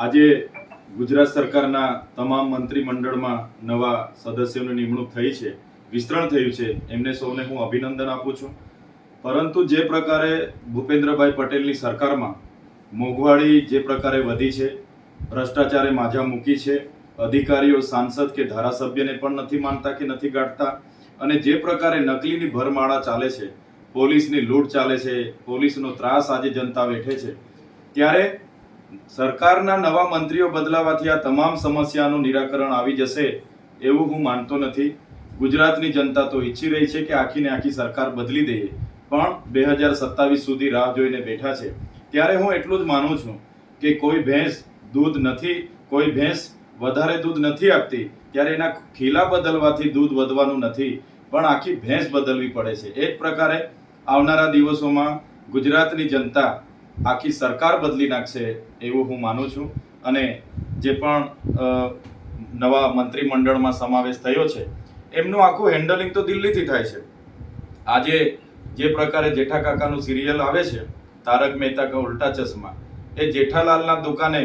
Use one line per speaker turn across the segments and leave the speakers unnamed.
આજે ગુજરાત સરકારના તમામ મંત્રીમંડળમાં નવા સદસ્યોની નિમણૂક થઈ છે, વિસ્તરણ થયું છે. એમને સૌને હું અભિનંદન આપું છું. પરંતુ જે પ્રકારે ભૂપેન્દ્રભાઈ પટેલની સરકારમાં મોંઘવારી જે પ્રકારે વધી છે, ભ્રષ્ટાચારે માજા મૂકી છે, અધિકારીઓ સાંસદ કે ધારાસભ્યને પણ નથી માનતા કે નથી ગાંઠતા અને જે પ્રકારે નકલીની ભરમાળા ચાલે છે, પોલીસની લૂંટ ચાલે છે, પોલીસનો ત્રાસ આજે જનતા વેઠે છે, ત્યારે સરકારના નવા મંત્રીઓ બદલાવાથી આ તમામ સમસ્યાનું નિરાકરણ આવી જશે એવું હું માનતો નથી. ગુજરાતની જનતા તો ઈચ્છી રહી છે કે આખીને આખી સરકાર બદલી દઈએ, પણ બે હજાર સત્તાવીસ સુધી રાહ જોઈને બેઠા છે. ત્યારે હું એટલું જ માનું છું કે કોઈ ભેંસ દૂધ નથી, કોઈ ભેંસ વધારે દૂધ નથી આપતી, ત્યારે એના ખીલા બદલવાથી દૂધ વધવાનું નથી, પણ આખી ભેંસ બદલવી પડે છે. એક પ્રકારે આવનારા દિવસોમાં ગુજરાતની જનતા આખી સરકાર બદલી નાખશે એવું હું માનું છું. અને જે પણ નવા મંત્રીમંડળમાં સમાવેશ થયો છે, એમનું આખું હેન્ડલિંગ તો દિલ્હીથી થાય છે. આજે જે પ્રકારે જેઠા કાકાનું સિરિયલ આવે છે, તારક મહેતા કા ઉલ્ટા ચશ્મા, એ જેઠાલાલના દુકાને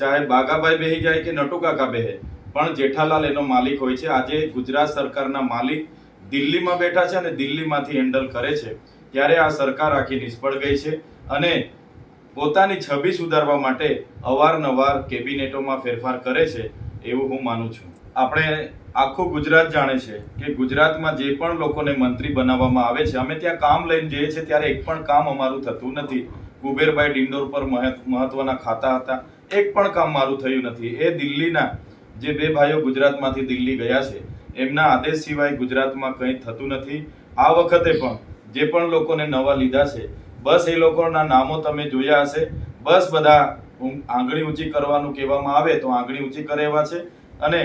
ચાહે બાગાભાઈ બેહી જાય કે નટુ કાકા બેહે, પણ જેઠાલાલ એનો માલિક હોય છે. આજે ગુજરાત સરકારના માલિક દિલ્હીમાં બેઠા છે અને દિલ્હીમાંથી હેન્ડલ કરે છે. ત્યારે આ સરકાર આખી નિષ્ફળ ગઈ છે અને પોતાની છબી સુધારવા માટે અવારનવાર કેબિનેટોમાં ફેરફાર કરે છે એવું હું માનું છું. આપણે આખું ગુજરાત જાણે છે કે ગુજરાતમાં જે પણ લોકોને મંત્રી બનાવવામાં આવે છે, અમે ત્યાં કામ લઈને જઈએ છીએ ત્યારે એક પણ કામ અમારું થતું નથી. કુબેરભાઈ ડિંડોર પર મહત્- મહત્વના ખાતા હતા. એક પણ કામ મારું થયું નથી. એ દિલ્હીના જે બે ભાઈઓ ગુજરાતમાંથી દિલ્હી ગયા છે, એમના આદેશ સિવાય ગુજરાતમાં કંઈ થતું નથી. આ વખતે પણ જે પણ લોકોને નવા લીધા છે બસ એ લોકોના નામો તમે જોયા હશે. બસ બધા આંગળી ઊંચી કરવાનું કહેવામાં આવે તો આંગળી ઊંચી કરે એવા છે. અને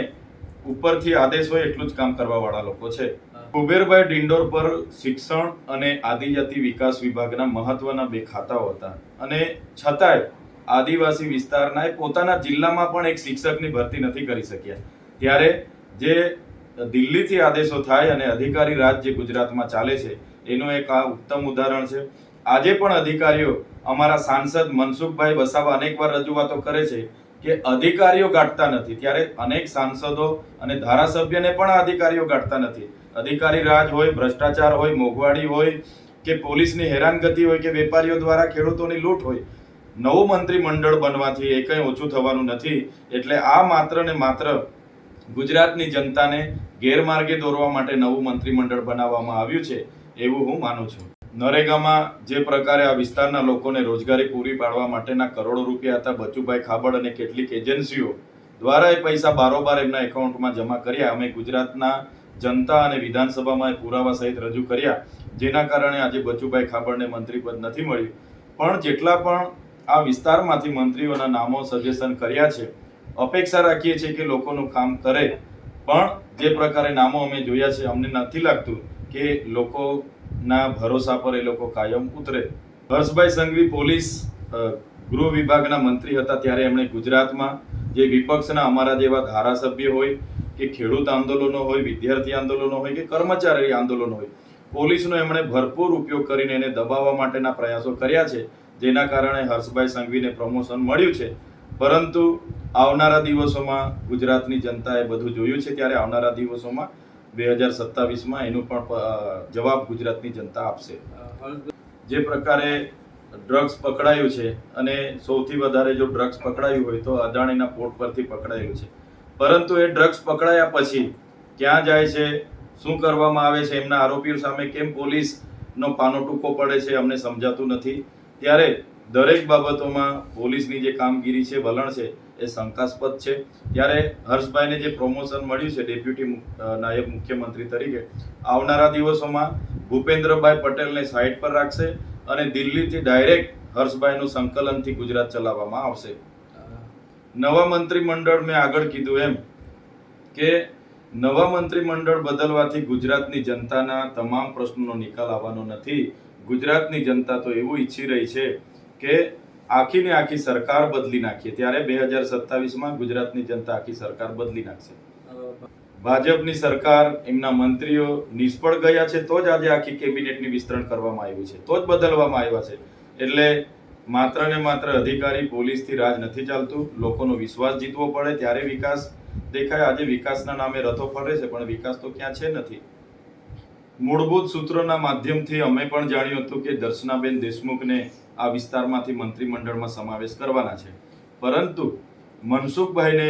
ઉપરથી આદેશ હોય એટલું જ કામ કરવા વાળા લોકો છે. કુબેરભાઈ ડિંડોર પર શિક્ષણ અને આદિજાતિ વિકાસ વિભાગના મહત્વના બે ખાતાઓ હતા. અને છતાંય આદિવાસી વિસ્તારના એ પોતાના જિલ્લામાં પણ એક શિક્ષકની ભરતી નથી કરી શક્યા. ત્યારે જે દિલ્હીથી આદેશો થાય અને અધિકારી રાજ જે ગુજરાતમાં ચાલે છે એનું એક આ ઉત્તમ ઉદાહરણ છે. આજે પણ અધિકારીઓ અમારા સાંસદ મનસુખભાઈ વસાવા અનેકવાર રજૂઆતો કરે છે કે અધિકારીઓ ગાંઠતા નથી. ત્યારે અનેક સાંસદો અને ધારાસભ્યને પણ અધિકારીઓ ગાંઠતા નથી. અધિકારી રાજ હોય, ભ્રષ્ટાચાર હોય મોંઘવાડી હોય કે પોલીસની હેરાનગતિ હોય કે વેપારીઓ દ્વારા ખેડૂતોની લૂંટ હોય, નવું મંત્રીમંડળ બનવાથી એ કંઈ ઓછું થવાનું નથી. એટલે આ માત્ર ને માત્ર ગુજરાતની જનતાને ગેરમાર્ગે દોરવા માટે નવું મંત્રીમંડળ બનાવવામાં આવ્યું છે, એવું હું માનું છું. નરેગામાં જે પ્રકારે આ વિસ્તારના લોકોને રોજગારી પૂરી પાડવા માટેના કરોડો રૂપિયા હતા, બચુભાઈ ખાબડ અને કેટલીક એજન્સીઓ દ્વારા એ પૈસા બારોબાર એમના એકાઉન્ટમાં જમા કર્યા. અમે ગુજરાતના જનતા અને વિધાનસભામાં પુરાવા સહિત રજૂ કર્યા, જેના કારણે આજે બચુભાઈ ખાબડને મંત્રી પદ નથી મળ્યું. પણ જેટલા પણ આ વિસ્તારમાંથી મંત્રીઓના નામો સજેશન કર્યા છે, અપેક્ષા રાખીએ છીએ કે લોકોનું કામ કરે. પણ જે પ્રકારે નામો અમે જોયા છે, અમને નથી લાગતું કે લોકોના ભરોસા પર એ લોકો કાયમ ઉતરે. હર્ષભાઈ સંઘવી પોલીસ ગૃહ વિભાગના મંત્રી હતા ત્યારે એમણે ગુજરાતમાં જે વિપક્ષના અમારા જેવા ધારાસભ્ય હોય કે ખેડૂત આંદોલનો હોય, વિદ્યાર્થી આંદોલનો હોય કે કર્મચારી આંદોલનો હોય, પોલીસનો એમણે ભરપૂર ઉપયોગ કરીને એને દબાવવા માટેના પ્રયાસો કર્યા છે, જેના કારણે હર્ષભાઈ સંઘવીને પ્રમોશન મળ્યું છે. પરંતુ આવનારા દિવસોમાં ગુજરાતની જનતાએ બધું જોયું છે, ત્યારે આવનારા દિવસોમાં બે હજાર સત્તાવીસમાં એનો પણ જવાબ ગુજરાતની જનતા આપશે. જે પ્રકારે ડ્રગ્સ પકડાયું છે અને સૌથી વધારે જો ડ્રગ્સ પકડાયું હોય તો અદાણીના પોર્ટ પરથી પકડાયું છે. પરંતુ એ ડ્રગ્સ પકડાયા પછી ક્યાં જાય છે, શું કરવામાં આવે છે, એમના આરોપીઓ સામે કેમ પોલીસનો પાનો ટૂંકો પડે છે, અમને સમજાતું નથી. ત્યારે દરેક બાબતોમાં પોલીસની જે કામગીરી છે, વલણ છે, એ શંકાસ્પદ છે. ત્યારે હર્ષભાઈને જે પ્રમોશન મળ્યું છે ડેપ્યુટી નાયબ મુખ્યમંત્રી તરીકે, આવનારા દિવસોમાં ભૂપેન્દ્રભાઈ પટેલને સાઈડ પર રાખશે અને દિલ્હીથી ડાયરેક્ટ હર્ષભાઈનું સંકલનથી ગુજરાત ચલાવવામાં આવશે. નવા મંત્રીમંડળ મેં આગળ કીધું એમ કે નવા મંત્રીમંડળ બદલવાથી ગુજરાતની જનતાના તમામ પ્રશ્નોનો નિકાલ આવવાનો નથી. ગુજરાતની જનતા તો એવું ઈચ્છી રહી છે કે આખીને આખી સરકાર બદલી નાખીએ. ત્યારે બે હજાર સત્તાવીસમાં ગુજરાતની જનતા આખી સરકાર બદલી નાખશે. ભાજપની સરકાર, એમના મંત્રીઓ નિષ્ફળ ગયા છે, તો જ આજે આખી કેબિનેટની વિસ્તરણ કરવામાં આવ્યું છે. તો જ બદલવામાં આવ્યા છે. એટલે માત્ર ને માત્ર અધિકારી પોલીસથી રાજ નથી ચાલતું. લોકોનો વિશ્વાસ જીતવો પડે. ત્યારે વિકાસ દેખાય. આજે વિકાસના નામે રથો ફરે છે, પણ વિકાસ તો ક્યાં છે નથી. મૂળભૂત સૂત્રોના માધ્યમથી અમે પણ જાણ્યું હતું કે દર્શનાબેન દેશમુખને આ વિસ્તારમાંથી મંત્રીમંડળમાં સમાવેશ કરવાના છે. પરંતુ મનસુખભાઈને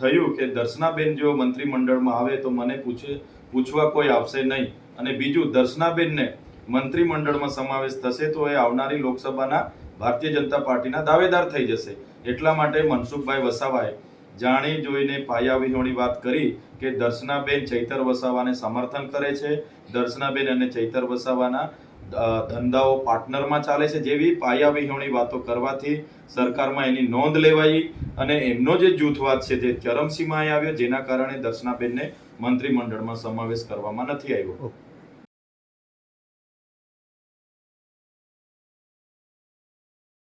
થયું કે દર્શનાબેન જો મંત્રીમંડળમાં આવે તો મને પૂછે, પૂછવા કોઈ આવશે નહીં. અને બીજું, દર્શનાબેનને મંત્રીમંડળમાં સમાવેશ થશે તો એ આવનારી લોકસભાના ભારતીય જનતા પાર્ટીના દાવેદાર થઈ જશે. એટલા માટે મનસુખભાઈ વસાવાએ જાણી જોઈને પાયા વાત કરી કે દર્શનાબેન ચૈતર વસાવાને સમર્થન કરે છે. દર્શનાબેન અને ચૈતર વસાવાના ધંધાઓ પાર્ટનરમાં ચાલે છે જેવી પાયાવિહોણી વાતો કરવાથી સરકારમાં એની નોંધ લેવાઈ અને એમનો જે જૂથવાદ છે તે ચરમસીમાએ આવ્યો, જેના કારણે દર્શનાબેનને મંત્રીમંડળમાં સમાવેશ કરવામાં નથી આવ્યો.